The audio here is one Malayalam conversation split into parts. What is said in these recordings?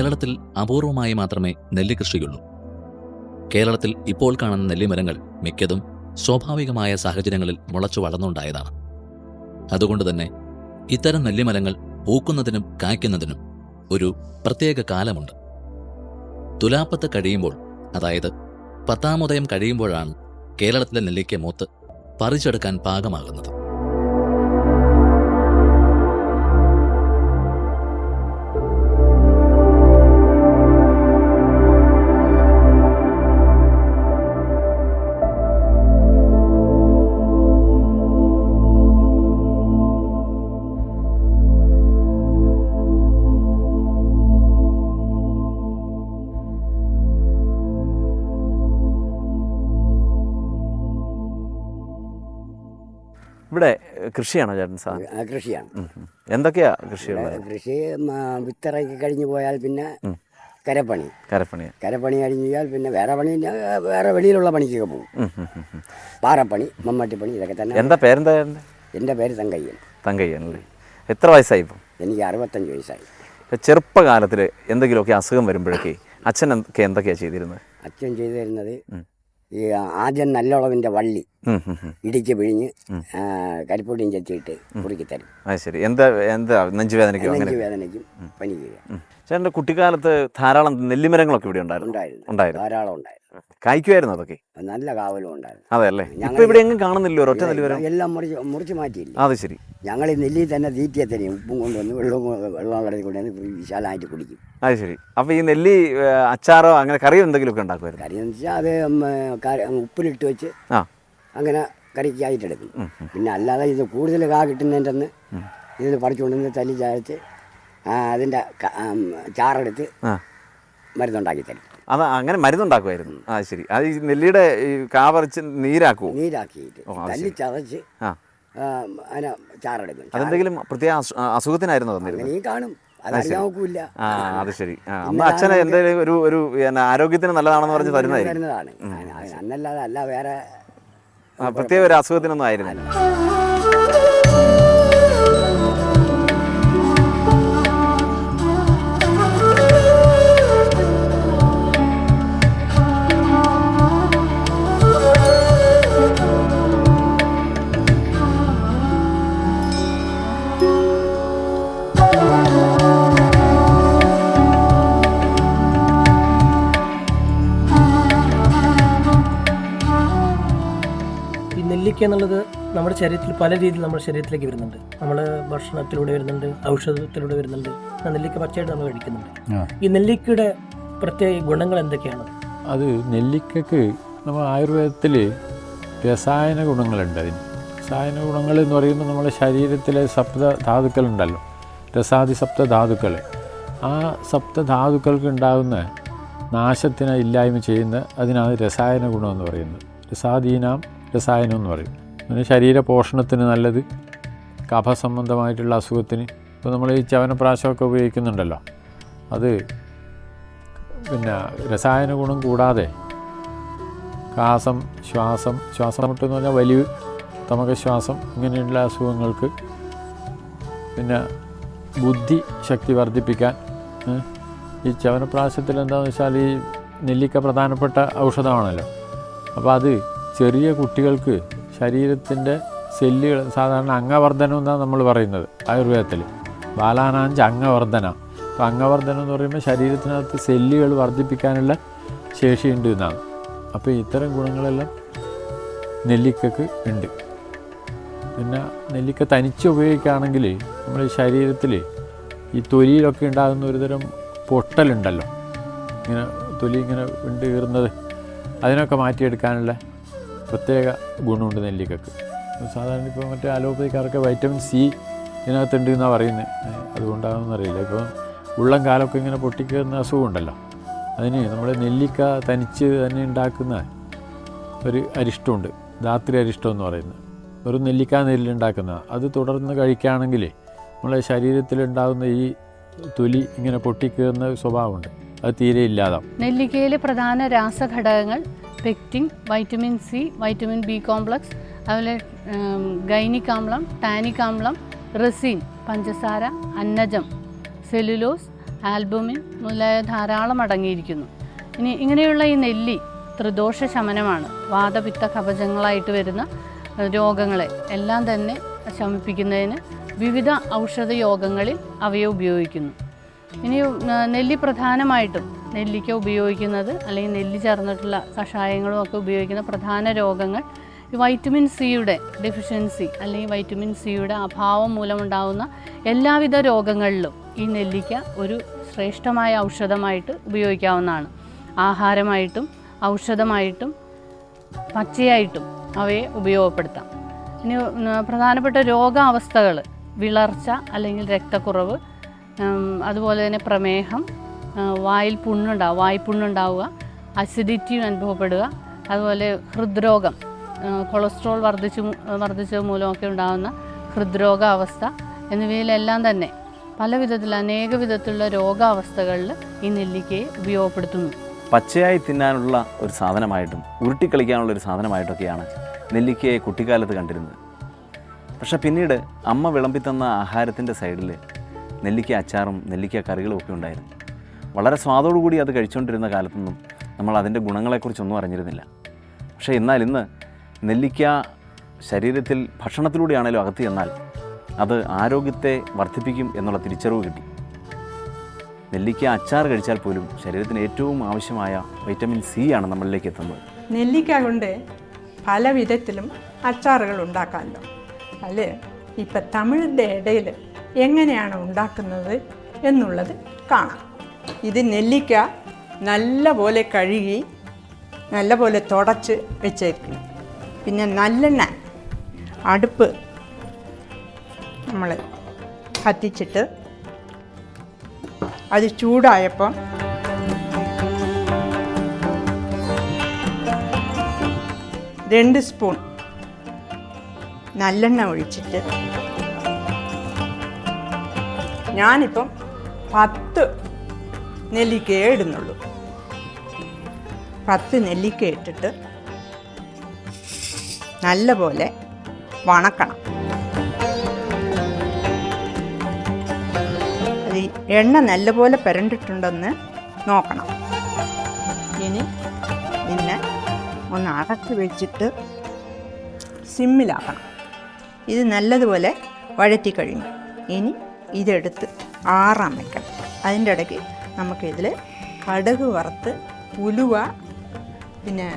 കേരളത്തിൽ അപൂർവമായി മാത്രമേ നെല്ല് കൃഷിയുള്ളൂ കേരളത്തിൽ ഇപ്പോൾ കാണുന്ന നെല്ലിമരങ്ങൾ മിക്കതും സ്വാഭാവികമായ സാഹചര്യങ്ങളിൽ മുളച്ചു വളർന്നുണ്ടായതാണ്. അതുകൊണ്ട് തന്നെ ഇത്തരം നെല്ലിമരങ്ങൾ പൂക്കുന്നതിനും കായ്ക്കുന്നതിനും ഒരു പ്രത്യേക കാലമുണ്ട്. തുലാപ്പത്ത് കഴിയുമ്പോൾ അതായത് പത്താമുദയം കഴിയുമ്പോഴാണ് കേരളത്തിലെ നെല്ലിക്ക മൂത്ത് പറിച്ചെടുക്കാൻ പാകമാകുന്നത്. കൃഷിയാണോ ചേട്ടൻ സാധനം ആ, കൃഷിയാണ്. എന്തൊക്കെയാ കൃഷിയുള്ളത് കൃഷി മ, വിത്തിറക്കി കഴിഞ്ഞ് പോയാൽ പിന്നെ കരപ്പണി. കരപ്പണിയാ കരപ്പണി കഴിഞ്ഞു പോയാൽ പിന്നെ വേറെ പണി ഇല്ല, വേറെ വെളിയിലുള്ള പണിക്കൊക്കെ പോകും. ഉം, ഉം, ഉം, ഉം. പാറപ്പണി മമ്മട്ടിപ്പണി ഇതൊക്കെ തന്നെ. എന്താ പേരെന്താ ചേട്ടന്റെ? എന്റെ പേര് തങ്കയ്യൻ. തങ്കയ്യാണല്ലേ എത്ര വയസ്സായി ഇപ്പം? എനിക്ക് അറുപത്തഞ്ച് വയസ്സായി. ചെറുപ്പകാലത്തിൽ എന്തെങ്കിലുമൊക്കെ അസുഖം വരുമ്പോഴൊക്കെ അച്ഛൻ എന്തൊക്കെ എന്തൊക്കെയാ ചെയ്തിരുന്നത്? അച്ഛൻ ചെയ്തു തരുന്നത് ഈ ആദ്യം നല്ലോളവിന്റെ വള്ളി. ഇടിച്ച് പിഴിഞ്ഞ് കരിപ്പൊടിയും ചെത്തിയിട്ട് കുറുക്കി തരും. അത് ശരി. എന്താ എന്താ? നെഞ്ചുവേദനയ്ക്കോ അങ്ങനെ? നെഞ്ച് വേദനയ്ക്കും പനിക്കുക ഉം. ചേട്ടന്റെ കുട്ടിക്കാലത്ത് ധാരാളം നെല്ലിമരങ്ങളൊക്കെ ഇവിടെ ഉണ്ടായിരുന്നു. ഉണ്ടായിരുന്നു. ധാരാളം ഉണ്ടായിരുന്നു. കായ്ക്കുമായിരുന്നു അതൊക്കെ? നല്ല കാവലും ഉണ്ടായിരുന്നു. അതെ അല്ലേ? ഞങ്ങൾ- ഇപ്പൊ ഇവിടെ എങ്ങും കാണുന്നില്ല ഒരൊറ്റ നെല്ലിമരം? എല്ലാം മുറിച്ച് മുറിച്ച് മാറ്റിയില്ല. അത് ശരി. ഞങ്ങൾ ഈ നെല്ലിൽ തന്നെ തീറ്റിയെ തന്നെ ഉപ്പും കൊണ്ടുവന്ന് വെള്ളവും വെള്ളം കടയിൽ കൊണ്ടുവന്ന് വിശാലമായിട്ട് കുടിക്കും. അത് ശരി. അപ്പൊ ഈ നെല്ലി അച്ചാറോ അങ്ങനെ കറിയോ എന്തെങ്കിലുമൊക്കെ ഉണ്ടാക്കുമായിരുന്നു? കറി എന്ന് വെച്ചാൽ അത് ഉപ്പിലിട്ട് വെച്ച് ആ. അങ്ങനെ കറിക്കായിട്ടെടുക്കും പിന്നെ അല്ലാതെ ഇത് കൂടുതൽ കാ കിട്ടുന്നതിന്റെ അന്ന് ഇത് പറിച്ചുകൊണ്ടുവന്ന് തല്ലി ചായച്ച് അതിന്റെ ചാറെടുത്ത് മരുന്നുണ്ടാക്കി തരും. അത് അങ്ങനെ മരുന്നുണ്ടാക്കുമായിരുന്നു. ആ ശരി. അത് ഈ നെല്ലിയുടെ ഈ കാവറിച്ച് നീരാക്കുമോ നീരാക്കിയിട്ട് നെല്ലി തല്ലി ചതച്ച് അതിനെ ചാറെടുക്കും. ചാറ് അതെന്തെങ്കിലും പ്രത്യേക അസുഖത്തിനായിരുന്നു തന്നിരുന്നത്? നീ കാണും. ആ അത് ശരി. അന്ന് അച്ഛനെ എന്തെങ്കിലും ഒരു ഒരു ആരോഗ്യത്തിന് നല്ലതാണെന്ന് പറഞ്ഞ് തരുന്നതായിരുന്നു അന്നല്ലാതെ അല്ല വേറെ പ്രത്യേക ഒരു അസുഖത്തിനൊന്നും ആയിരുന്നില്ല. ഈ എന്നുള്ളത് നമ്മുടെ ശരീരത്തിൽ പല രീതിയിൽ നമ്മുടെ ശരീരത്തിലേക്ക് വരുന്നുണ്ട്. നമ്മൾ ഭക്ഷണത്തിലൂടെ വരുന്നുണ്ട് ഔഷധത്തിലൂടെ വരുന്നുണ്ട്. നെല്ലിക്ക പച്ചയായിട്ട് നമ്മൾ കഴിക്കുന്നുണ്ട്. ഈ നെല്ലിക്കയുടെ പ്രത്യേക ഗുണങ്ങൾ എന്തൊക്കെയാണ്? അത് നെല്ലിക്കക്ക് നമ്മൾ ആയുർവേദത്തിൽ രസായന ഗുണങ്ങളുണ്ട് അതിന്. രസായന ഗുണങ്ങൾ എന്ന് പറയുമ്പോൾ നമ്മുടെ ശരീരത്തിലെ സപ്ത ധാതുക്കളുണ്ടല്ലോ. രസാദി സപ്ത ധാതുക്കൾ. ആ സപ്ത ധാതുക്കൾക്ക് ഉണ്ടാകുന്ന നാശത്തിനെ ഇല്ലായ്മ ചെയ്യുന്ന അതിനാണ് രസായന ഗുണം എന്ന് പറയുന്നത്. രസാദീനാം രസായനം എന്ന് പറയും. പിന്നെ ശരീര പോഷണത്തിന് നല്ലത് കഫ സംബന്ധമായിട്ടുള്ള അസുഖത്തിന്. ഇപ്പോൾ നമ്മൾ ഈ ചവനപ്രാശമൊക്കെ ഉപയോഗിക്കുന്നുണ്ടല്ലോ. അത് പിന്നെ രസായന ഗുണം കൂടാതെ കാസം ശ്വാസം ശ്വാസം മുട്ടെന്ന് പറഞ്ഞാൽ വലിയ തമക ശ്വാസം ഇങ്ങനെയുള്ള അസുഖങ്ങൾക്ക് പിന്നെ ബുദ്ധി ശക്തി വർദ്ധിപ്പിക്കാൻ ഈ ചവനപ്രാശത്തിൽ എന്താണെന്ന് വെച്ചാൽ ഈ നെല്ലിക്ക പ്രധാനപ്പെട്ട ഔഷധമാണല്ലോ. അപ്പോൾ അത് ചെറിയ കുട്ടികൾക്ക് ശരീരത്തിന്റെ സെല്ലുകൾ സാധാരണ അംഗവർദ്ധനം എന്നാണ് നമ്മൾ പറയുന്നത് ആയുർവേദത്തിൽ. ബാലാനാഞ്ച് അംഗവർദ്ധന. അപ്പോൾ അംഗവർദ്ധനം എന്ന് പറയുമ്പോൾ ശരീരത്തിനകത്ത് സെല്ലുകൾ വർദ്ധിപ്പിക്കാനുള്ള ശേഷിയുണ്ട് എന്നാണ്. അപ്പോൾ ഇത്തരം ഗുണങ്ങളെല്ലാം നെല്ലിക്കക്ക് ഉണ്ട്. പിന്നെ നെല്ലിക്ക തനിച്ച് ഉപയോഗിക്കുകയാണെങ്കിൽ നമ്മുടെ ശരീരത്തിൽ ഈ തൊലിയിലൊക്കെ ഉണ്ടാകുന്ന ഒരുതരം പൊട്ടലുണ്ടല്ലോ. ഇങ്ങനെ തൊലി ഇങ്ങനെ ഉണ്ട് കീറുന്നത്. അതിനൊക്കെ മാറ്റിയെടുക്കാനുള്ള പ്രത്യേക ഗുണമുണ്ട് നെല്ലിക്കക്ക്. സാധാരണ ഇപ്പോൾ മറ്റേ അലോപ്പതിക്കാർക്ക് വൈറ്റമിൻ സി ഇതിനകത്തുണ്ട് എന്നാണ് പറയുന്നത് അതുകൊണ്ടാണെന്ന് അറിയില്ല. ഇപ്പോൾ ഉള്ളം കാലമൊക്കെ ഇങ്ങനെ പൊട്ടിക്കുന്ന അസുഖമുണ്ടല്ലോ. അതിന് നമ്മുടെ നെല്ലിക്ക തനിച്ച് തന്നെ ഉണ്ടാക്കുന്ന ഒരു അരിഷ്ടമുണ്ട്. ധാത്രി അരിഷ്ടം എന്ന് പറയുന്നത്. വെറും നെല്ലിക്ക നെല്ലുണ്ടാക്കുന്ന അത് തുടർന്ന് കഴിക്കുകയാണെങ്കിൽ നമ്മളെ ശരീരത്തിലുണ്ടാകുന്ന ഈ തൊലി ഇങ്ങനെ പൊട്ടിക്കുന്ന സ്വഭാവമുണ്ട്. അത് തീരെ ഇല്ലാതാവും. നെല്ലിക്കയിലെ പ്രധാന രാസഘടകങ്ങൾ pectin vitamin C vitamin B complex അതുപോലെ ഗൈനിക് ആമ്ലം ടാനിക് ആമ്ലം റെസിൻ പഞ്ചസാര അന്നജം സെലുലോസ് ആൽബുമിൻ മുതലായ ധാരാളം അടങ്ങിയിരിക്കുന്നു. ഇനി ഇങ്ങനെയുള്ള ഈ നെല്ലി ത്രിദോഷ ശമനമാണ്. വാദപിത്ത കവചങ്ങളായിട്ട് വരുന്ന രോഗങ്ങളെ എല്ലാം തന്നെ ശമിപ്പിക്കുന്നതിന് വിവിധ ഔഷധ യോഗങ്ങളിൽ അവയെ ഉപയോഗിക്കുന്നു. ഇനി നെല്ലി പ്രധാനമായിട്ടും നെല്ലിക്ക ഉപയോഗിക്കുന്നത് അല്ലെങ്കിൽ നെല്ലി ചേർന്നിട്ടുള്ള കഷായങ്ങളും ഒക്കെ ഉപയോഗിക്കുന്ന പ്രധാന രോഗങ്ങൾ. വൈറ്റമിൻ സിയുടെ ഡെഫിഷ്യൻസി അല്ലെങ്കിൽ വൈറ്റമിൻ സിയുടെ അഭാവം മൂലമുണ്ടാകുന്ന എല്ലാവിധ രോഗങ്ങളിലും ഈ നെല്ലിക്ക ഒരു ശ്രേഷ്ഠമായ ഔഷധമായിട്ട് ഉപയോഗിക്കാവുന്നതാണ്. ആഹാരമായിട്ടും ഔഷധമായിട്ടും പച്ചയായിട്ടും അവയെ ഉപയോഗപ്പെടുത്താം. ഇനി പ്രധാനപ്പെട്ട രോഗാവസ്ഥകൾ വിളർച്ച അല്ലെങ്കിൽ രക്തക്കുറവ് അതുപോലെ തന്നെ പ്രമേഹം വായിൽ പുണ്ണുണ്ടാവുക വായ്പുണ്ണുണ്ടാവുക അസിഡിറ്റി അനുഭവപ്പെടുക അതുപോലെ ഹൃദ്രോഗം കൊളസ്ട്രോൾ വർദ്ധിച്ചു വർദ്ധിച്ചത് മൂലമൊക്കെ ഉണ്ടാകുന്ന ഹൃദ്രോഗ അവസ്ഥ എന്നിവയിലെല്ലാം തന്നെ പല വിധത്തിൽ അനേക വിധത്തിലുള്ള രോഗാവസ്ഥകളിൽ ഈ നെല്ലിക്കയെ ഉപയോഗപ്പെടുത്തുന്നു. പച്ചയായി തിന്നാനുള്ള ഒരു സാധനമായിട്ടും ഉരുട്ടിക്കളിക്കാനുള്ള ഒരു സാധനമായിട്ടൊക്കെയാണ് നെല്ലിക്കയെ കുട്ടിക്കാലത്ത് കണ്ടിരുന്നത്. പക്ഷെ പിന്നീട് അമ്മ വിളമ്പിത്തന്ന ആഹാരത്തിന്റെ സൈഡിൽ നെല്ലിക്ക അച്ചാറും നെല്ലിക്ക കറികളും ഒക്കെ ഉണ്ടായിരുന്നു. വളരെ സ്വാദോടുകൂടി അത് കഴിച്ചുകൊണ്ടിരുന്ന കാലത്തൊന്നും നമ്മൾ അതിന്റെ ഗുണങ്ങളെക്കുറിച്ചൊന്നും അറിഞ്ഞിരുന്നില്ല. പക്ഷേ എന്നാൽ ഇന്ന് നെല്ലിക്ക ശരീരത്തിൽ ഭക്ഷണത്തിലൂടെയാണേലും അകത്ത് ചെന്നാൽ അത് ആരോഗ്യത്തെ വർദ്ധിപ്പിക്കും എന്നുള്ള തിരിച്ചറിവ് കിട്ടി. നെല്ലിക്ക അച്ചാർ കഴിച്ചാൽ പോലും ശരീരത്തിന് ഏറ്റവും ആവശ്യമായ വൈറ്റമിൻ സി ആണ് നമ്മളിലേക്ക് എത്തുന്നത്. നെല്ലിക്ക കൊണ്ട് പല വിധത്തിലും അച്ചാറുകൾ ഉണ്ടാക്കാമല്ലോ. അല്ലേ? ഇപ്പം തമിഴിന്റെ ഇടയിൽ എങ്ങനെയാണ് ഉണ്ടാക്കുന്നത് എന്നുള്ളത് കാണാം. ഇത് നെല്ലിക്ക നല്ലപോലെ കഴുകി നല്ലപോലെ തുടച്ച് വെച്ചേക്കണം. പിന്നെ നല്ലെണ്ണ അടുപ്പ് നമ്മൾ കത്തിച്ചിട്ട് അത് ചൂടായപ്പം രണ്ട് സ്പൂൺ നല്ലെണ്ണ ഒഴിച്ചിട്ട് ഞാനിപ്പം പത്ത് നെല്ലിക്കയെ ഇടുന്നുള്ളൂ. പത്ത് നെല്ലിക്ക ഇട്ടിട്ട് നല്ലപോലെ വണക്കണം. എണ്ണ നല്ലപോലെ പുരണ്ടിട്ടുണ്ടെന്ന് നോക്കണം. ഇനി പിന്നെ ഒന്ന് അടച്ചു വെച്ചിട്ട് സിമ്മിലാക്കണം. ഇത് നല്ലതുപോലെ വഴറ്റി കഴിഞ്ഞു. ഇനി ഇതെടുത്ത് ആറാൻ വെക്കണം. അതിന്റെ ഇടയ്ക്ക് നമുക്കിതിൽ കടുക് വറുത്ത് ഉലുവ പിന്നെ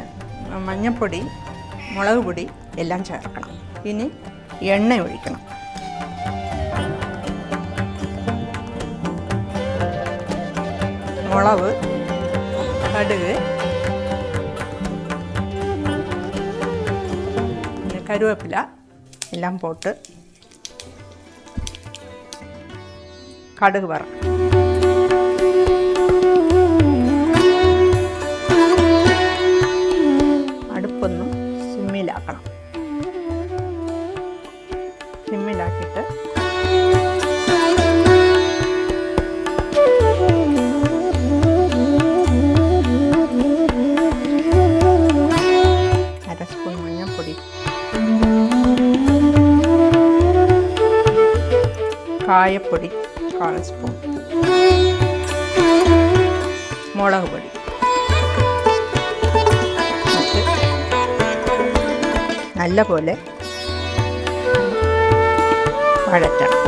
മഞ്ഞൾപ്പൊടി മുളക് പൊടി എല്ലാം ചേർക്കണം. ഇനി എണ്ണ ഒഴിക്കണം. മുളക് കടുക് പിന്നെ കരുവേപ്പില എല്ലാം പോട്ട് കടുക് വറക്കണം. കായപ്പൊടി കാൽ സ്പൂൺ. മുളക് പൊടി. നല്ല നല്ലപോലെ വഴറ്റണം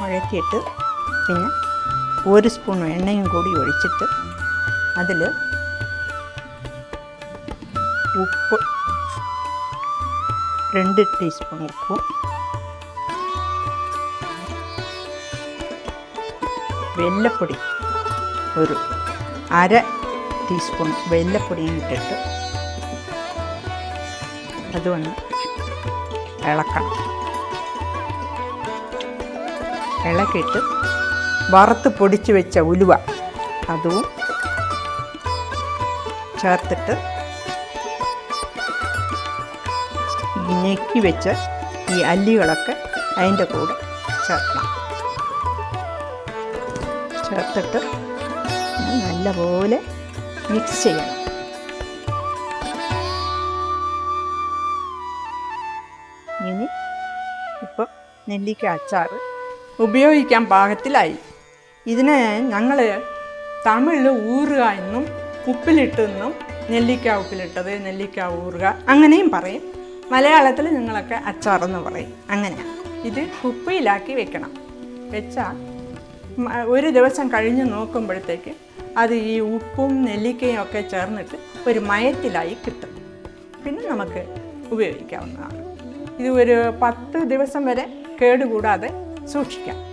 വഴറ്റിയിട്ട് പിന്നെ ഒരു സ്പൂൺ എണ്ണയും കൂടി ഒഴിച്ചിട്ട് അതിൽ ഉപ്പ് രണ്ട് ടീസ്പൂൺ ഉപ്പും വെല്ലപ്പൊടി. ഒരു അര ടീസ്പൂൺ വെല്ലപ്പൊടിയും ഇട്ടിട്ട് അതൊന്ന് ഇളക്കണം. ഇളക്കിയിട്ട് വറുത്ത് പൊടിച്ച് വെച്ച ഉലുവ അതും ചേർത്തിട്ട് ഞെക്കി വെച്ച ഈ അല്ലികളൊക്കെ അതിന്റെ കൂടെ ചേർക്കണം. ചേർത്തിട്ട് നല്ലപോലെ മിക്സ് ചെയ്യണം. ഇനി ഇപ്പോൾ നെല്ലിക്ക അച്ചാർ ഉപയോഗിക്കാൻ പാകത്തിലായി. ഇതിനെ ഞങ്ങൾ തമിഴിൽ ഊറുക എന്നും ഉപ്പിലിട്ടെന്നും നെല്ലിക്ക ഉപ്പിലിട്ടത് നെല്ലിക്ക ഊറുക അങ്ങനെയും പറയും. മലയാളത്തിൽ നിങ്ങളൊക്കെ അച്ചാറെന്ന് പറയും. അങ്ങനെയാണ് ഇത് കുപ്പിയിലാക്കി വെക്കണം. വെച്ചാൽ ഒരു ദിവസം കഴിഞ്ഞ് നോക്കുമ്പോഴത്തേക്ക് അത് ഈ ഉപ്പും നെല്ലിക്കയും ഒക്കെ ചേർന്നിട്ട് ഒരു മയത്തിലായി കിട്ടും. പിന്നെ നമുക്ക് ഉപയോഗിക്കാവുന്നതാണ്. ഇത് ഒരു പത്ത് ദിവസം വരെ കേടുകൂടാതെ സൂക്ഷിക്കാം.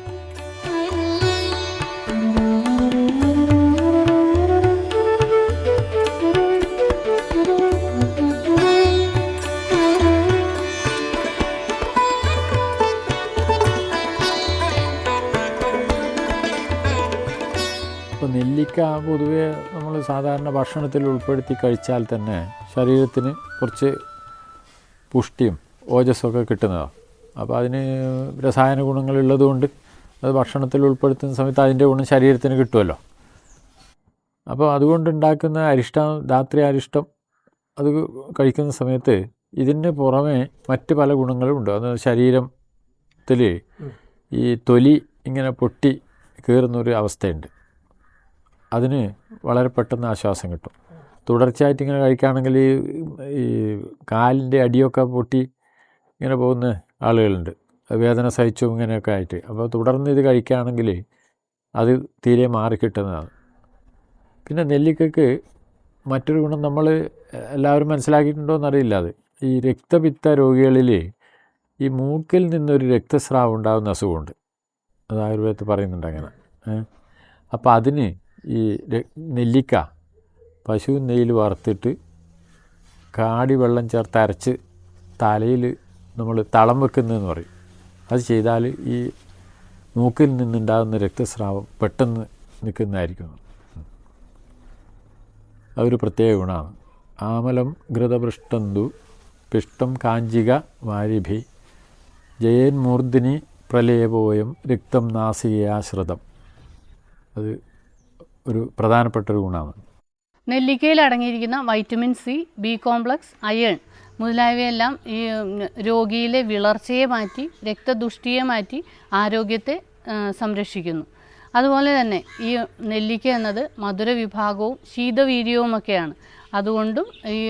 നെല്ലിക്ക പൊതുവെ നമ്മൾ സാധാരണ ഭക്ഷണത്തിൽ ഉൾപ്പെടുത്തി കഴിച്ചാൽ തന്നെ ശരീരത്തിന് കുറച്ച് പുഷ്ടിയും ഓജസ്സൊക്കെ കിട്ടുന്നതാണ്. അപ്പോൾ അതിന് രസായന ഗുണങ്ങളുള്ളതുകൊണ്ട് അത് ഭക്ഷണത്തിൽ ഉൾപ്പെടുത്തുന്ന സമയത്ത് അതിന്റെ ഗുണം ശരീരത്തിന് കിട്ടുമല്ലോ. അപ്പോൾ അതുകൊണ്ടുണ്ടാക്കുന്ന അരിഷ്ടം രാത്രി അരിഷ്ടം അത് കഴിക്കുന്ന സമയത്ത് ഇതിന് പുറമെ മറ്റ് പല ഗുണങ്ങളും ഉണ്ട്. അത് ശരീരത്തിൽ ഈ തൊലി ഇങ്ങനെ പൊട്ടി കീറുന്നൊരു അവസ്ഥയുണ്ട്. അതിന് വളരെ പെട്ടെന്ന് ആശ്വാസം കിട്ടും. തുടർച്ചയായിട്ട് ഇങ്ങനെ കഴിക്കുകയാണെങ്കിൽ ഈ കാലിന്റെ അടിയൊക്കെ പൊട്ടി ഇങ്ങനെ പോകുന്ന ആളുകളുണ്ട്. വേദന സഹിച്ചും ഇങ്ങനെയൊക്കെ ആയിട്ട്. അപ്പോൾ തുടർന്ന് ഇത് കഴിക്കുകയാണെങ്കിൽ അത് തീരെ മാറിക്കിട്ടുന്നതാണ് പിന്നെ നെല്ലിക്കക്ക് മറ്റൊരു ഗുണം നമ്മൾ എല്ലാവരും മനസ്സിലാക്കിയിട്ടുണ്ടോ എന്നറിയില്ല അത്. ഈ രക്തപിത്ത രോഗികളിൽ ഈ മൂക്കിൽ നിന്നൊരു രക്തസ്രാവം ഉണ്ടാകുന്ന അസുഖമുണ്ട്. അത് ആയുർവേദത്തിൽ പറയുന്നുണ്ട് അങ്ങനെ. അപ്പോൾ അതിന് ഈ നെല്ലിക്ക. പശു നെയ്യിൽ വറുത്തിട്ട് കാടി വെള്ളം ചേർത്ത് അരച്ച് തലയിൽ നമ്മൾ തളം വെക്കുന്നതെന്ന് പറയും. അത് ചെയ്താൽ ഈ മൂക്കിൽ നിന്നുണ്ടാകുന്ന രക്തസ്രാവം പെട്ടെന്ന് നിൽക്കുന്നതായിരിക്കും. അതൊരു പ്രത്യേക ഗുണമാണ്. ആമലം ഘൃതപൃഷ്ടന്തു പിഷ്ടം കാഞ്ചിക വാരിഭി ജയൻ മൂർധിനി പ്രലേപോയം രക്തം നാസികയാശ്രിതം. അത് ഒരു പ്രധാനപ്പെട്ട ഒരു ഗുണമാണ്. നെല്ലിക്കയിൽ അടങ്ങിയിരിക്കുന്ന vitamin C B complex iron മുതലായവയെല്ലാം ഈ രോഗിയിലെ വിളർച്ചയെ മാറ്റി രക്തദുഷ്ടിയെ മാറ്റി ആരോഗ്യത്തെ സംരക്ഷിക്കുന്നു. അതുപോലെ തന്നെ ഈ നെല്ലിക്ക എന്നത് മധുര വിഭാഗവും ശീതവീര്യവുമൊക്കെയാണ്. അതുകൊണ്ടും ഈ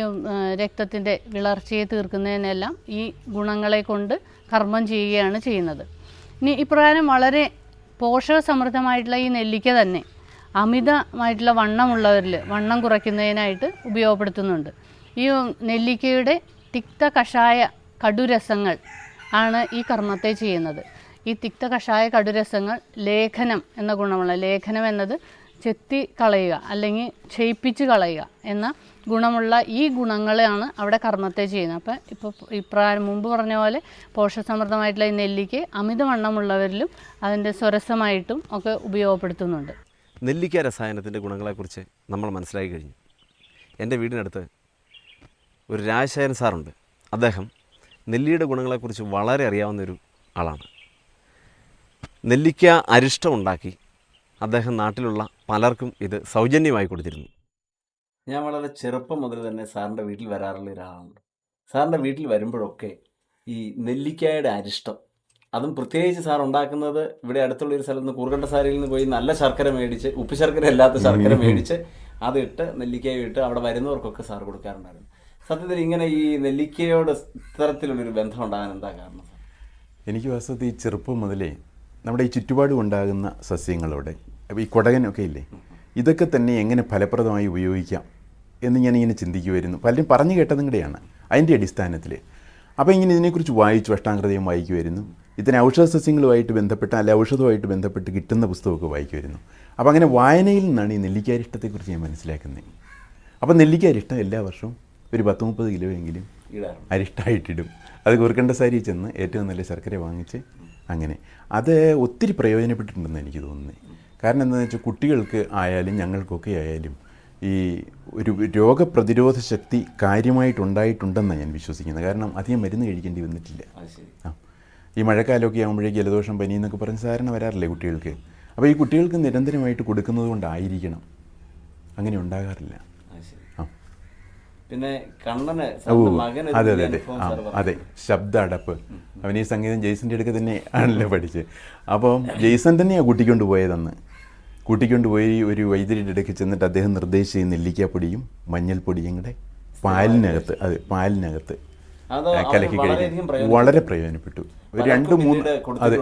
രക്തത്തിന്റെ വിളർച്ചയെ തീർക്കുന്നതിനെല്ലാം ഈ ഗുണങ്ങളെ കൊണ്ട് കർമ്മം ചെയ്യുകയാണ് ചെയ്യുന്നത്. ഇനി ഇപ്രകാരം വളരെ പോഷകസമൃദ്ധമായിട്ടുള്ള ഈ നെല്ലിക്ക തന്നെ അമിതമായിട്ടുള്ള വണ്ണമുള്ളവരിൽ വണ്ണം കുറയ്ക്കുന്നതിനായിട്ട് ഉപയോഗപ്പെടുത്തുന്നുണ്ട്. ഈ നെല്ലിക്കയുടെ തിക്ത കഷായ കടുരസങ്ങൾ ആണ് ഈ കർമ്മത്തെ ചെയ്യുന്നത്. ഈ തിക്ത കഷായ കടുരസങ്ങൾ ലേഖനം എന്ന ഗുണമുള്ള ലേഖനം എന്നത് ചെത്തി കളയുക അല്ലെങ്കിൽ ക്ഷയിപ്പിച്ച് കളയുക എന്ന ഗുണമുള്ള ഈ ഗുണങ്ങളാണ് അവിടെ കർമ്മത്തെ ചെയ്യുന്നത്. അപ്പോൾ ഇപ്പോൾ ഇപ്രകാരം മുമ്പ് പറഞ്ഞ പോലെ പോഷകസമൃദ്ധമായിട്ടുള്ള ഈ നെല്ലിക്ക് അമിതവണ്ണമുള്ളവരിലും അതിന്റെ സ്വരസമായിട്ടും ഒക്കെ ഉപയോഗപ്പെടുത്തുന്നുണ്ട്. നെല്ലിക്ക രസായനത്തിന്റെ ഗുണങ്ങളെക്കുറിച്ച് നമ്മൾ മനസ്സിലാക്കി കഴിഞ്ഞു. എന്റെ വീടിനടുത്ത് ഒരു രാജശേഖരൻ സാറുണ്ട്. അദ്ദേഹം നെല്ലിയുടെ ഗുണങ്ങളെക്കുറിച്ച് വളരെ അറിയാവുന്ന ഒരു ആളാണ്. നെല്ലിക്ക അരിഷ്ടം ഉണ്ടാക്കി അദ്ദേഹം നാട്ടിലുള്ള പലർക്കും ഇത് സൗജന്യമായി കൊടുത്തിരുന്നു. ഞാൻ വളരെ ചെറുപ്പം മുതൽ തന്നെ സാറിന്റെ വീട്ടിൽ വരാറുള്ള ഒരാളാണ് സാറിന്റെ വീട്ടിൽ വരുമ്പോഴൊക്കെ ഈ നെല്ലിക്കായുടെ അരിഷ്ടം അതും പ്രത്യേകിച്ച് സാർ ഉണ്ടാക്കുന്നത് ഇവിടെ അടുത്തുള്ള ഒരു സ്ഥലത്ത് നിന്ന് കൂർക്കണ്ടസാരിയിൽ നിന്ന് പോയി നല്ല ശർക്കര മേടിച്ച് ഉപ്പ് ശർക്കര അല്ലാത്ത ശർക്കര മേടിച്ച് അതിട്ട് നെല്ലിക്കയും ഇട്ട് അവിടെ വരുന്നവർക്കൊക്കെ സാർ കൊടുക്കാറുണ്ടായിരുന്നു. സത്യത്തിൽ ഇങ്ങനെ ഈ നെല്ലിക്കയോട് ഇത്തരത്തിലുള്ളൊരു ബന്ധം ഉണ്ടാകാൻ എന്താ കാരണം എനിക്ക് വാസ്തവത്തിൽ ഈ ചെറുപ്പം മുതലേ നമ്മുടെ ഈ ചുറ്റുപാടും ഉണ്ടാകുന്ന സസ്യങ്ങളോടെ അപ്പോൾ ഈ കുടകനൊക്കെ ഇല്ലേ ഇതൊക്കെ തന്നെ എങ്ങനെ ഫലപ്രദമായി ഉപയോഗിക്കാം എന്ന് ഞാനിങ്ങനെ ചിന്തിക്കുമായിരുന്നു പലരും പറഞ്ഞു കേട്ടതും കൂടെയാണ്. അതിന്റെ അടിസ്ഥാനത്തിൽ. അപ്പോൾ ഇങ്ങനെ ഇതിനെക്കുറിച്ച് വായിച്ചു അഷ്ടാംഗൃതയും വായിക്കുമായിരുന്നു ഇതിന് ഔഷധ സസ്യങ്ങളുമായിട്ട് ബന്ധപ്പെട്ട് അല്ലെ ഔഷധവുമായിട്ട് ബന്ധപ്പെട്ട് കിട്ടുന്ന പുസ്തകമൊക്കെ വായിക്കുമായിരുന്നു. അപ്പോൾ അങ്ങനെ വായനയിൽ നിന്നാണ് ഈ നെല്ലിക്കാരിഷ്ടത്തെക്കുറിച്ച് ഞാൻ മനസ്സിലാക്കുന്നത്. അപ്പോൾ നെല്ലിക്കാരിഷ്ടം എല്ലാ വർഷവും ഒരു പത്ത് മുപ്പത് കിലോ എങ്കിലും അരിഷ്ടമായിട്ടിടും അത് കുറുക്കണ്ടസാരി ചെന്ന് ഏറ്റവും നല്ല ശർക്കര വാങ്ങിച്ച് അങ്ങനെ. അത് ഒത്തിരി പ്രയോജനപ്പെട്ടിട്ടുണ്ടെന്ന് എനിക്ക് തോന്നുന്നത്. കാരണം എന്താണെന്ന് വെച്ചാൽ കുട്ടികൾക്ക് ആയാലും ഞങ്ങൾക്കൊക്കെ ആയാലും ഈ ഒരു രോഗപ്രതിരോധ ശക്തി കാര്യമായിട്ടുണ്ടായിട്ടുണ്ടെന്നാണ് ഞാൻ വിശ്വസിക്കുന്നത്. കാരണം അധികം മരുന്ന് കഴിക്കേണ്ടി വന്നിട്ടില്ല. ആ. ഈ മഴക്കാലമൊക്കെ ആകുമ്പോഴേക്ക് ജലദോഷം പനി എന്നൊക്കെ പറഞ്ഞ് സാധാരണ വരാറില്ലേ കുട്ടികൾക്ക്? അപ്പോൾ ഈ കുട്ടികൾക്ക് നിരന്തരമായിട്ട് കൊടുക്കുന്നത് കൊണ്ടായിരിക്കണം. അങ്ങനെ ഉണ്ടാകാറില്ല. പിന്നെ കണ്ണന് അതെ അതെ അതെ. ആ, അതെ. ശബ്ദ അടപ്പ് അവൻ ഈ സംഗീതം ജെയ്സന്റെ അടുക്ക തന്നെ ആണല്ലോ പഠിച്ച് അപ്പോൾ ജെയ്സൺ തന്നെയാണ് കൂട്ടിക്കൊണ്ട് പോയതെന്ന്. കൂട്ടിക്കൊണ്ട് പോയി ഒരു വൈദ്യുതിയുടെ ഇടയ്ക്ക് ചെന്നിട്ട് അദ്ദേഹം നിർദ്ദേശിച്ച നെല്ലിക്കാപ്പൊടിയും മഞ്ഞൾപ്പൊടിയും കൂടെ പാലിനകത്ത് അതെ പാലിനകത്ത് കലക്കി കഴിക്കും വളരെ പ്രയോജനപ്പെട്ടു. രണ്ട് മൂന്ന് അതെ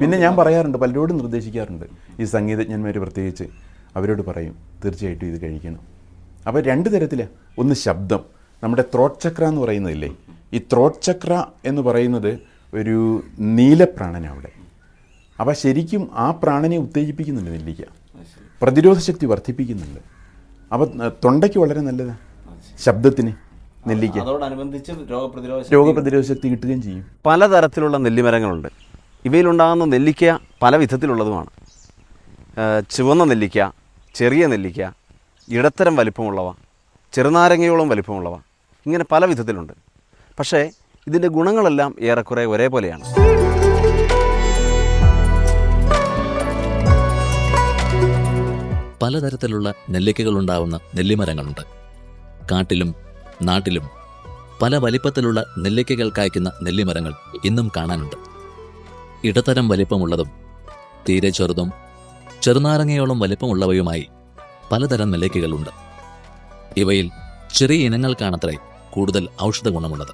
പിന്നെ ഞാൻ പറയാറുണ്ട് പലരോടും നിർദ്ദേശിക്കാറുണ്ട്. ഈ സംഗീതജ്ഞന്മാർ പ്രത്യേകിച്ച് അവരോട് പറയും തീർച്ചയായിട്ടും ഇത് കഴിക്കണം. അപ്പോൾ രണ്ട് തരത്തിലാണ് ഒന്ന് ശബ്ദം. നമ്മുടെ ത്രോട്ട് ചക്ര എന്ന് പറയുന്നതില്ലേ ഈ ത്രോട്ട് ചക്ര എന്ന് പറയുന്നത് ഒരു നീലപ്രാണനാണ് അവിടെ. അപ്പോൾ ശരിക്കും ആ പ്രാണനെ ഉത്തേജിപ്പിക്കുന്നുണ്ട് നെല്ലിക്ക. പ്രതിരോധ ശക്തി വർദ്ധിപ്പിക്കുന്നുണ്ട്. അപ്പോൾ തൊണ്ടയ്ക്ക് വളരെ നല്ലതാണ് ശബ്ദത്തിന്. നെല്ലിക്ക. അതോടനുബന്ധിച്ച് രോഗപ്രതിരോധ രോഗപ്രതിരോധ ശക്തി കിട്ടുകയും ചെയ്യും. പലതരത്തിലുള്ള നെല്ലിമരങ്ങളുണ്ട്. ഇവയിലുണ്ടാകുന്ന നെല്ലിക്ക പല വിധത്തിലുള്ളതുമാണ്. ചുവന്ന നെല്ലിക്ക ചെറിയ നെല്ലിക്ക ഇടത്തരം വലിപ്പമുള്ളവ ചെറുനാരങ്ങയോളം വലിപ്പമുള്ളവ ഇങ്ങനെ പല വിധത്തിലുണ്ട്. പക്ഷേ ഇതിന്റെ ഗുണങ്ങളെല്ലാം ഏറെക്കുറെ ഒരേപോലെയാണ്. പലതരത്തിലുള്ള നെല്ലിക്കകളുണ്ടാവുന്ന നെല്ലിമരങ്ങളുണ്ട്. കാട്ടിലും നാട്ടിലും പല വലിപ്പത്തിലുള്ള നെല്ലിക്കകൾ കായ്ക്കുന്ന നെല്ലിമരങ്ങൾ ഇന്നും കാണാനുണ്ട്. ഇടത്തരം വലിപ്പമുള്ളതും തീരെ ചെറുതും ചെറുനാരങ്ങയോളം വലിപ്പമുള്ളവയുമായി പലതരം നെല്ലിക്കകളുണ്ട്. ഇവയിൽ ചെറിയ ഇനങ്ങൾക്കാണത്രേ കൂടുതൽ ഔഷധ ഗുണമുള്ളത്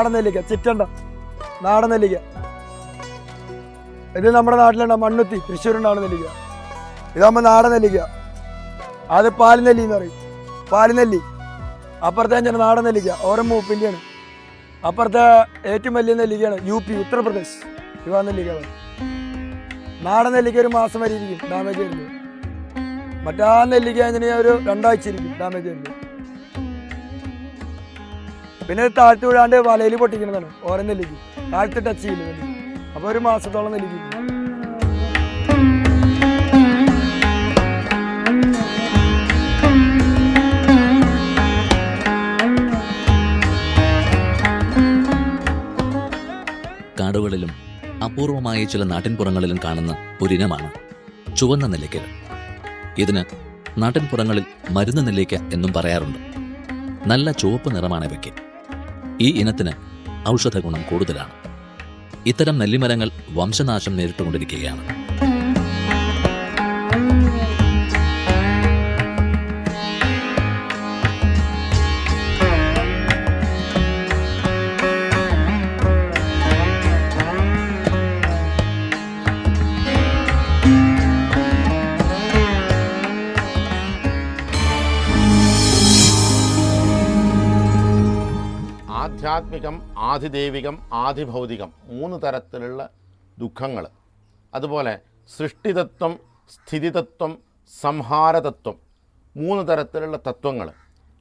നാടൻ നെല്ലിക്ക ചിറ്റണ്ട. നാടൻ നെല്ലിക്ക ഇത് നമ്മുടെ നാട്ടിലുണ്ട മണ്ണുത്തി. തൃശ്ശൂരുണ്ടാണ് നെല്ലിക്ക ഇതാകുമ്പോൾ നാടൻ നെല്ലിക്ക അത് പാലിനെല്ലി എന്ന് പറയും. പാലിനെല്ലി. അപ്പുറത്തെ അഞ്ചാണ് നാടൻ നെല്ലിക്ക ഓരോ മൂപ്പിന്റെയാണ്. അപ്പുറത്തെ ഏറ്റവും വലിയ നെല്ലിക്കയാണ് യു പി ഉത്തർപ്രദേശ്. ഇവ നെല്ലിക്കകൾ നാടൻ നെല്ലിക്ക ഒരു മാസം വരെ ഇരിക്കും ഡാമേജ് വരുന്നത്. മറ്റാ നെല്ലിക്ക ഒരു രണ്ടാഴ്ച ഇരിക്കും ഡാമേജ് വരുന്നത്. പിന്നെ താഴ്ത്തി വിടാണ്ട് വലയിൽ പൊട്ടിക്കുന്നതാണ്. ഓരോ നെല്ലിക്ക്. താഴ്ത്തി ടച്ച് ചെയ്യുന്നത് അപ്പൊ അപ്പോൾ ഒരു മാസത്തോളം നെല്ലിക്ക് കാടുകളിലും അപൂർവമായ ചില നാട്ടിൻപുറങ്ങളിലും കാണുന്ന പുരിനമാണ് ചുവന്ന നെല്ലിക്കൽ ഇതിന് നാട്ടിൻപുറങ്ങളിൽ മരുന്ന് നെല്ലിക്ക എന്നും പറയാറുണ്ട്. നല്ല ചുവപ്പ് നിറമാണ് ഇവയ്ക്ക്. ഈ ഇനത്തിന് ഔഷധ ഗുണം കൂടുതലാണ്. ഇത്തരം നെല്ലിമരങ്ങൾ വംശനാശം നേരിട്ടുകൊണ്ടിരിക്കുകയാണ്. ആധ്യാത്മികം ആധിദൈവികം ആധിഭൗതികം മൂന്ന് തരത്തിലുള്ള ദുഃഖങ്ങൾ. അതുപോലെ സൃഷ്ടിതത്വം സ്ഥിതിതത്വം സംഹാരതത്വം മൂന്ന് തരത്തിലുള്ള തത്വങ്ങൾ.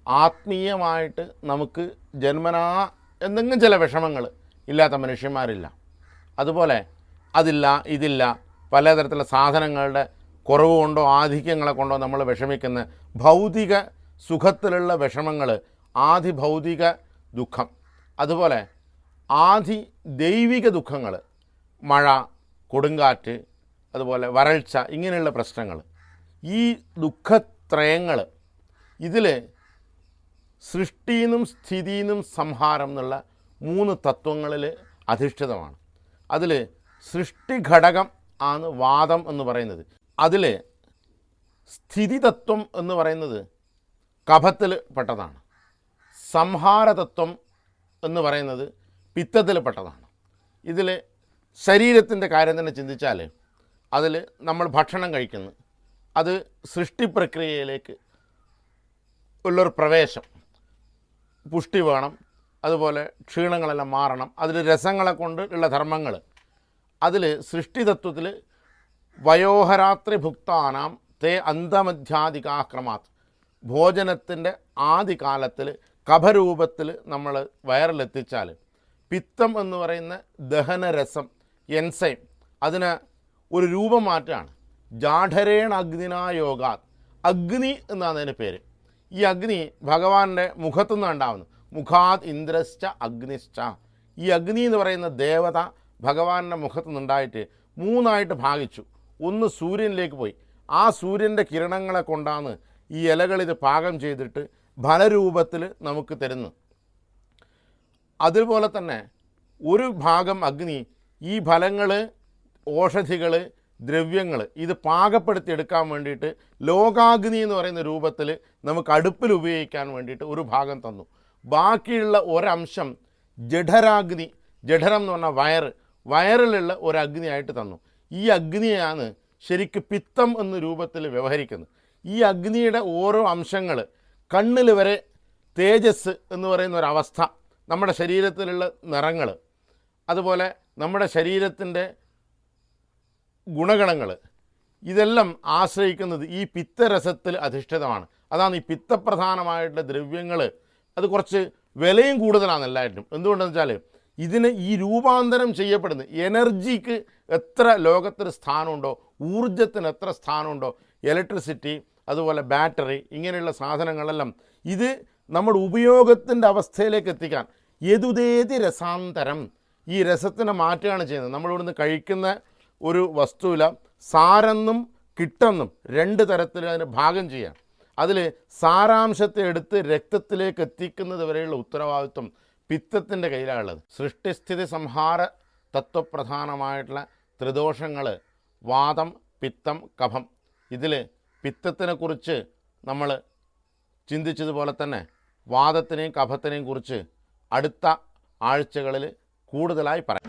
ആത്മീയമായിട്ട് നമുക്ക് ജന്മനാ എന്തെങ്കിലും ചില വിഷമങ്ങൾ ഇല്ലാത്ത മനുഷ്യന്മാരില്ല. അതുപോലെ അതില്ല ഇതില്ല പലതരത്തിലുള്ള സാധനങ്ങളുടെ കുറവ് കൊണ്ടോ ആധിക്യങ്ങളെ കൊണ്ടോ നമ്മൾ വിഷമിക്കുന്ന ഭൗതിക സുഖത്തിലുള്ള വിഷമങ്ങൾ ആധിഭൗതിക ദുഃഖം. അതുപോലെ ആദി ദൈവിക ദുഃഖങ്ങൾ മഴ കൊടുങ്കാറ്റ് അതുപോലെ വരൾച്ച ഇങ്ങനെയുള്ള പ്രശ്നങ്ങൾ. ഈ ദുഃഖത്രയങ്ങൾ ഇതിൽ സൃഷ്ടിന്നും സ്ഥിതിന്നും സംഹാരം എന്നുള്ള മൂന്ന് തത്വങ്ങളിൽ അധിഷ്ഠിതമാണ്. അതിൽ സൃഷ്ടിഘടകം ആണ് വാദം എന്ന് പറയുന്നത്. അതിൽ സ്ഥിതിതത്വം എന്ന് പറയുന്നത് കഫത്തിൽ പെട്ടതാണ്. സംഹാരതത്വം എന്ന് പറയുന്നത് പിത്തത്തിൽ പെട്ടതാണ് ഇതിൽ ശരീരത്തിന്റെ കാര്യം തന്നെ ചിന്തിച്ചാൽ അതിൽ നമ്മൾ ഭക്ഷണം കഴിക്കുന്നു. അത് സൃഷ്ടി പ്രക്രിയയിലേക്ക് ഉള്ളൊരു പ്രവേശം. പുഷ്ടി വേണം അതുപോലെ ക്ഷീണങ്ങളെല്ലാം മാറണം. അതിൽ രസങ്ങളെ കൊണ്ട് ഉള്ള ധർമ്മങ്ങൾ അതിൽ സൃഷ്ടിതത്വത്തിൽ വയോഹരാത്രി ഭുക്താനാം തേ അന്തമധ്യാധികാക്രമാത് ഭോജനത്തിന്റെ ആദ്യകാലത്തിൽ കഫരൂപത്തിൽ നമ്മൾ വയറിലെത്തിച്ചാൽ പിത്തം എന്ന് പറയുന്ന ദഹനരസം എൻസൈം അതിന് ഒരു രൂപം മാറ്റാണ് ജാഠരേണ അഗ്നിനായോഗാ അഗ്നി എന്നാണ് അതിന്റെ പേര്. ഈ അഗ്നി ഭഗവാന്റെ മുഖത്തു നിന്ന് ഉണ്ടാവുന്നു മുഖാത് ഇന്ദ്രശ്ച അഗ്നിശ്ച. ഈ അഗ്നി എന്ന് പറയുന്ന ദേവത ഭഗവാന്റെ മുഖത്തു നിന്നുണ്ടായിട്ട് മൂന്നായിട്ട് ഭാഗിച്ചു. ഒന്ന് സൂര്യനിലേക്ക് പോയി. ആ സൂര്യന്റെ കിരണങ്ങളെ കൊണ്ടാണ് ഈ ഇലകൾ ഇത് പാകം ചെയ്തിട്ട് ഫലരൂപത്തിൽ നമുക്ക് തരുന്നു. അതുപോലെ തന്നെ ഒരു ഭാഗം അഗ്നി ഈ ഫലങ്ങൾ ഓഷധികൾ ദ്രവ്യങ്ങൾ ഇത് പാകപ്പെടുത്തി എടുക്കാൻ വേണ്ടിയിട്ട് ലോകാഗ്നി എന്ന് പറയുന്ന രൂപത്തിൽ നമുക്ക് അടുപ്പിൽ ഉപയോഗിക്കാൻ വേണ്ടിയിട്ട് ഒരു ഭാഗം തന്നു. ബാക്കിയുള്ള ഒരംശം ജഠരാഗ്നി ജഠരം എന്ന് പറഞ്ഞാൽ വയറ് വയറിലുള്ള ഒരു അഗ്നിയായിട്ട് തന്നു. ഈ അഗ്നിയാണ് ശരിക്ക് പിത്തം എന്ന രൂപത്തിൽ വ്യവഹരിക്കുന്നത്. ഈ അഗ്നിയുടെ ഓരോ അംശങ്ങൾ കണ്ണിൽ വരെ തേജസ് എന്ന് പറയുന്ന ഒരവസ്ഥ നമ്മുടെ ശരീരത്തിലുള്ള നിറങ്ങൾ അതുപോലെ നമ്മുടെ ശരീരത്തിന്റെ ഗുണഗണങ്ങൾ ഇതെല്ലാം ആശ്രയിക്കുന്നത് ഈ പിത്തരസത്തിൽ അധിഷ്ഠിതമാണ്. അതാണ് ഈ പിത്തപ്രധാനമായിട്ടുള്ള ദ്രവ്യങ്ങൾ അത് കുറച്ച് വിലയും കൂടുതലാണ് എല്ലായിട്ടും എന്തുകൊണ്ടെന്ന് വെച്ചാൽ ഇതിന് ഈ രൂപാന്തരം ചെയ്യപ്പെടുന്ന എനർജിക്ക് എത്ര ലോകത്തിന് സ്ഥാനമുണ്ടോ ഊർജത്തിന് എത്ര സ്ഥാനമുണ്ടോ ഇലക്ട്രിസിറ്റി അതുപോലെ ബാറ്ററി ഇങ്ങനെയുള്ള സാധനങ്ങളെല്ലാം ഇത് നമ്മുടെ ഉപയോഗത്തിന്റെ അവസ്ഥയിലേക്ക് എത്തിക്കാൻ യതുതേതി രസാന്തരം ഈ രസത്തിനെ മാറ്റുകയാണ് ചെയ്യുന്നത്. നമ്മളിവിടുന്ന് കഴിക്കുന്ന ഒരു വസ്തുവില സാരെന്നും കിട്ടെന്നും രണ്ട് തരത്തിൽ അതിന് ഭാഗം ചെയ്യാം. അതിൽ സാരാംശത്തെ എടുത്ത് രക്തത്തിലേക്ക് എത്തിക്കുന്നത് വരെയുള്ള ഉത്തരവാദിത്വം പിത്തത്തിന്റെ കയ്യിലാണുള്ളത്. സൃഷ്ടിസ്ഥിതി സംഹാര തത്വപ്രധാനമായിട്ടുള്ള ത്രിദോഷങ്ങൾ വാദം പിത്തം കഫം. ഇതിൽ പിത്തത്തിനെക്കുറിച്ച് നമ്മൾ ചിന്തിച്ചതുപോലെ തന്നെ വാദത്തിനെയും കഫത്തിനെയും കുറിച്ച് അടുത്ത ആഴ്ചകളിൽ കൂടുതലായി പറയാം.